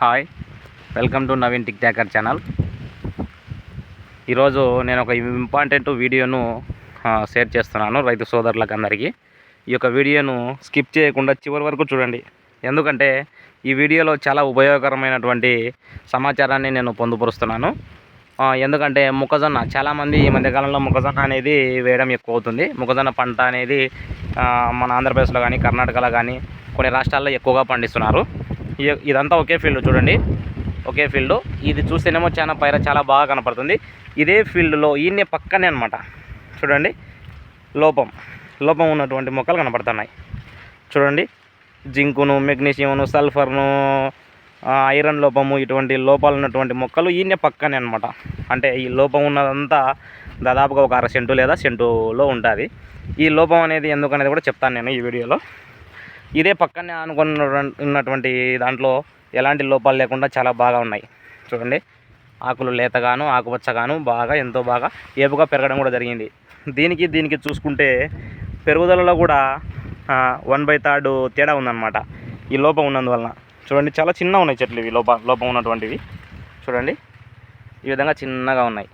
Hi welcome to Naveen tick talker channel. ఈరోజు నేను ఒక ఇంపార్టెంట్ వీడియోను షేర్ చేస్తున్నాను రైతు సోదరులకు అందరికీ. ఈ యొక్క వీడియోను స్కిప్ చేయకుండా చివరి వరకు చూడండి. ఎందుకంటే ఈ వీడియోలో చాలా ఉపయోగకరమైనటువంటి సమాచారాన్ని నేను పొందుపరుస్తున్నాను. ఎందుకంటే మొక్కజొన్న చాలామంది ఈ మధ్యకాలంలో మొక్కజొన్న అనేది వేయడం ఎక్కువ అవుతుంది. మొక్కజొన్న పంట అనేది మన ఆంధ్రప్రదేశ్లో కానీ కర్ణాటకలో కానీ కొన్ని రాష్ట్రాల్లో ఎక్కువగా పండిస్తున్నారు. ఇదంతా ఒకే ఫీల్డ్ చూడండి. ఒకే ఫీల్డ్. ఇది చూస్తేనేమో చాలా పైర చాలా బాగా కనపడుతుంది. ఇదే ఫీల్డ్లో ఈయనే పక్కనే అనమాట చూడండి. లోపం. లోపం ఉన్నటువంటి మొక్కలు కనపడుతున్నాయి. చూడండి. జింకును మెగ్నీషియంను సల్ఫర్ను ఐరన్ లోపము ఇటువంటి లోపాలు ఉన్నటువంటి మొక్కలు ఈయన్నే పక్కనే అనమాట అంటే ఈ లోపం ఉన్నదంతా దాదాపుగా ఒక అర సెంటు లేదా సెంటులో ఉంటుంది. ఈ లోపం అనేది ఎందుకనేది కూడా చెప్తాను నేను ఈ వీడియోలో. ఇదే పక్కనే అనుకున్న ఉన్నటువంటి దాంట్లో ఎలాంటి లోపాలు లేకుండా చాలా బాగా ఉన్నాయి. చూడండి. ఆకులు లేతగాను ఆకుపచ్చగాను బాగా ఎంతో బాగా ఏపుగా పెరగడం కూడా జరిగింది. దీనికి దీనికి చూసుకుంటే పెరుగుదలలో కూడా వన్ బై థర్డ్ తేడా ఉందన్నమాట. ఈ లోపం ఉన్నందువలన. చూడండి చాలా చిన్న ఉన్నాయి చెట్లు ఇవి లోప లోపం ఉన్నటువంటివి. చూడండి. ఈ విధంగా చిన్నగా ఉన్నాయి.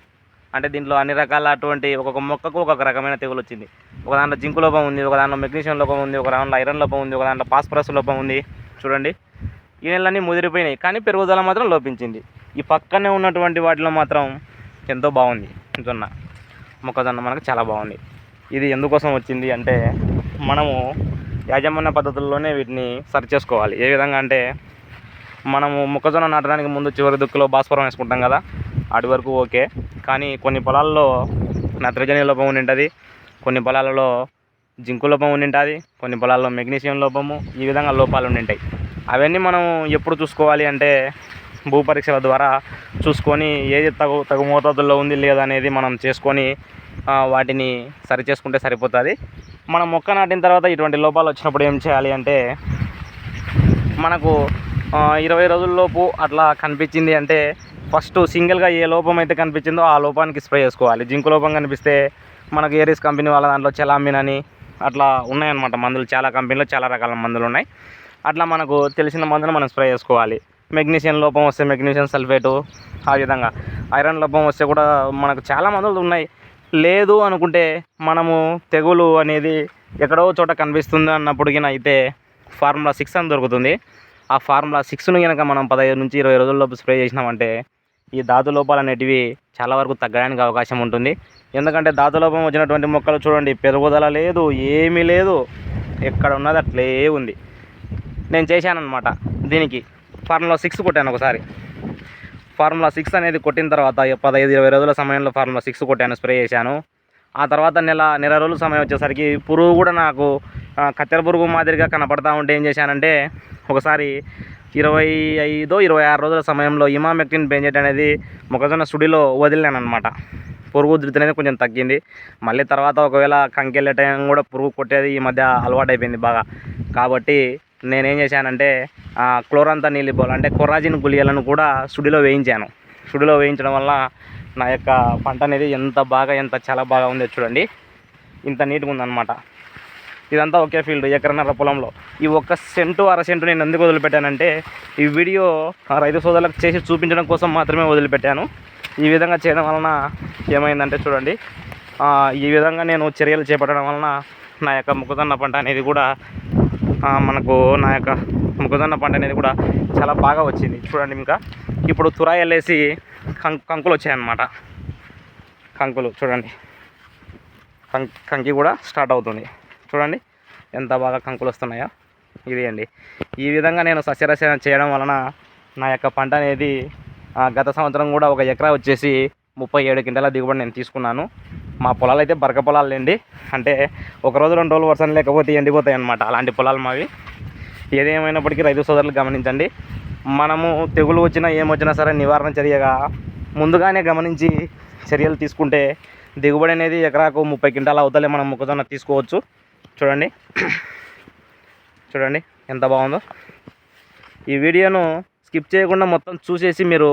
అంటే దీంట్లో అన్ని రకాల అటువంటి ఒక్కొక్క మొక్కకు ఒక్కొక్క రకమైన తెగులు వచ్చింది ఒక దాంట్లో జింకు లోపం ఉంది ఒక దాంట్లో మెగ్నీషియం లోపం ఉంది ఒక దాంట్లో ఐరన్ లోపం ఉంది ఒక దాంట్లో ఫాస్ఫరస్ లోపం ఉంది. చూడండి. ఈ నెలలన్నీ ముదిరిపోయినాయి కానీ పెరుగుదల మాత్రం లోపించింది. ఈ పక్కనే ఉన్నటువంటి వాటిలో మాత్రం ఎంతో బాగుంది. జొన్న మొక్కజొన్న మనకు చాలా బాగుంది. ఇది ఎందుకోసం వచ్చింది అంటే మనము యాజమాన్య పద్ధతుల్లోనే వీటిని సరి చేసుకోవాలి. ఏ విధంగా అంటే మనము మొక్కజొన్న నాటడానికి ముందు చివరి దుక్కులో భాస్వరం వేసుకుంటాం కదా అటు వరకు ఓకే. కానీ కొన్ని పొలాల్లో నత్రజని లోపం ఉండి ఉంటుంది కొన్ని పొలాలలో జింకు లోపం ఉండింటుంది కొన్ని పొలాల్లో మెగ్నీషియం లోపము ఈ విధంగా లోపాలు ఉండింటాయి. అవన్నీ మనం ఎప్పుడు చూసుకోవాలి అంటే భూ పరీక్షల ద్వారా చూసుకొని ఏది తగు తగు మోతాదుల్లో ఉంది లేదా అనేది మనం చేసుకొని వాటిని సరి చేసుకుంటే సరిపోతుంది. మనం మొక్క నాటిన తర్వాత ఇటువంటి లోపాలు వచ్చినప్పుడు ఏం చేయాలి అంటే మనకు ఇరవై రోజుల్లోపు అట్లా కనిపించింది అంటే ఫస్ట్ సింగిల్గా ఏ లోపం అయితే కనిపించిందో ఆ లోపానికి స్ప్రే చేసుకోవాలి. జింకు లోపం కనిపిస్తే మనకు ఏరిస్ కంపెనీ వాళ్ళ దాంట్లో చలామిన్ అని అట్లా ఉన్నాయన్నమాట మందులు. చాలా కంపెనీలో చాలా రకాల మందులు ఉన్నాయి. అట్లా మనకు తెలిసిన మందులు మనం స్ప్రే చేసుకోవాలి. మెగ్నీషియం లోపం వస్తే మెగ్నీషియం సల్ఫేటు ఆ విధంగా. ఐరన్ లోపం వస్తే కూడా మనకు చాలా మందులు ఉన్నాయి. లేదు అనుకుంటే మనము తెగులు అనేది ఎక్కడో చోట కనిపిస్తుంది అన్నప్పుడు అయితే ఫార్ములా సిక్స్ అని దొరుకుతుంది. ఆ ఫార్ములా సిక్స్ను కనుక మనం పదహైదు నుంచి ఇరవై రోజుల్లోపు స్ప్రే చేసినామంటే ఈ ధాతు లోపాలు అనేటివి చాలా వరకు తగ్గడానికి అవకాశం ఉంటుంది. ఎందుకంటే ధాతు లోపం వచ్చినటువంటి మొక్కలు చూడండి పెరుగుదల లేదు ఏమీ లేదు ఎక్కడ ఉన్నది అట్లే ఉంది. నేను చేశానమాట దీనికి. ఫార్ములా సిక్స్ కొట్టాను ఒకసారి. ఫార్ములా సిక్స్ అనేది కొట్టిన తర్వాత పదహైదు ఇరవై రోజుల సమయంలో ఫార్ములా సిక్స్ కొట్టాను స్ప్రే చేశాను. ఆ తర్వాత నెల నెల రోజుల సమయం వచ్చేసరికి పురుగు కూడా నాకు కత్తెర పురుగు మాదిరిగా కనపడతా ఉంటే ఏం చేశానంటే ఒకసారి ఇరవై ఐదో ఇరవై ఆరు రోజుల సమయంలో ఇమామెక్టిన్ బెంజెట్ అనేది మొక్కజొన్న సుడిలో వదిలినాను అనమాట పురుగు ఉధృతి అనేది కొంచెం తగ్గింది. మళ్ళీ తర్వాత ఒకవేళ కంకెళ్ళే టైం కూడా పురుగు కొట్టేది ఈ మధ్య అలవాటైపోయింది బాగా. కాబట్టి నేనేం చేశానంటే ఆ, నీళ్ళు నీలిపోల్ అంటే కొర్రాజిన్ గుళికలను కూడా సుడిలో వేయించాను. సుడిలో వేయించడం వల్ల నా యొక్క పంట అనేది ఎంత బాగా ఎంత చాలా బాగా ఉందో చూడండి. ఇంత నీట్గా ఉందన్నమాట. ఇదంతా ఒకే ఫీల్డ్ ఎకరన్నర పొలంలో. ఈ ఒక్క సెంటు అర సెంటు నేను ఎందుకు వదిలిపెట్టానంటే ఈ వీడియో ఆ రైతు సోదరులకు చేసి చూపించడం కోసం మాత్రమే వదిలిపెట్టాను. ఈ విధంగా చేయడం వలన ఏమైందంటే చూడండి ఈ విధంగా నేను చర్యలు చేపట్టడం వలన నా యొక్క మొక్కజొన్న పంట అనేది కూడా మనకు నా యొక్క మొక్కజొన్న పంట అనేది కూడా చాలా బాగా వచ్చింది. చూడండి ఇంకా ఇప్పుడు తురాయి వెళ్ళేసి కం కంకులు వచ్చాయన్నమాట. కంకులు చూడండి. కం కంకి కూడా స్టార్ట్ అవుతుంది. చూడండి. ఎంత బాగా కంకులు వస్తున్నాయో. ఇది అండి. ఈ విధంగా నేను సస్యరసాయనం చేయడం వలన నా యొక్క పంట అనేది గత సంవత్సరం కూడా ఒక ఎకరా వచ్చేసి ముప్పై ఏడు క్వింటాల దిగుబడి నేను తీసుకున్నాను. మా పొలాలు అయితే బరక పొలాలు అండి. అంటే ఒక రోజు రెండు రోజులు వర్షం లేకపోతే ఎండిపోతాయి అన్నమాట అలాంటి పొలాలు మావి. ఏదేమైనప్పటికీ రైతు సోదరులు గమనించండి. మనము తెగులు వచ్చినా ఏమొచ్చినా సరే నివారణ చర్యగా ముందుగానే గమనించి చర్యలు తీసుకుంటే దిగుబడి అనేది ఎకరాకు ముప్పై క్వింటాల అవుతలే మనం మొక్కజొన్న తీసుకోవచ్చు. చూడండి. చూడండి ఎంత బాగుందో. ఈ వీడియోను స్కిప్ చేయకుండా మొత్తం చూసేసి మీరు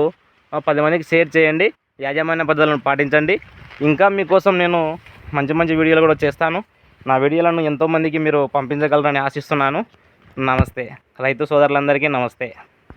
పది మందికి షేర్ చేయండి. యాజమాన్య పద్ధతులను పాటించండి. ఇంకా మీకోసం నేను మంచి మంచి వీడియోలు కూడా చేస్తాను. నా వీడియోలను ఎంతోమందికి మీరు పంపించగలరని ఆశిస్తున్నాను. నమస్తే. రైతు సోదరులందరికీ నమస్తే.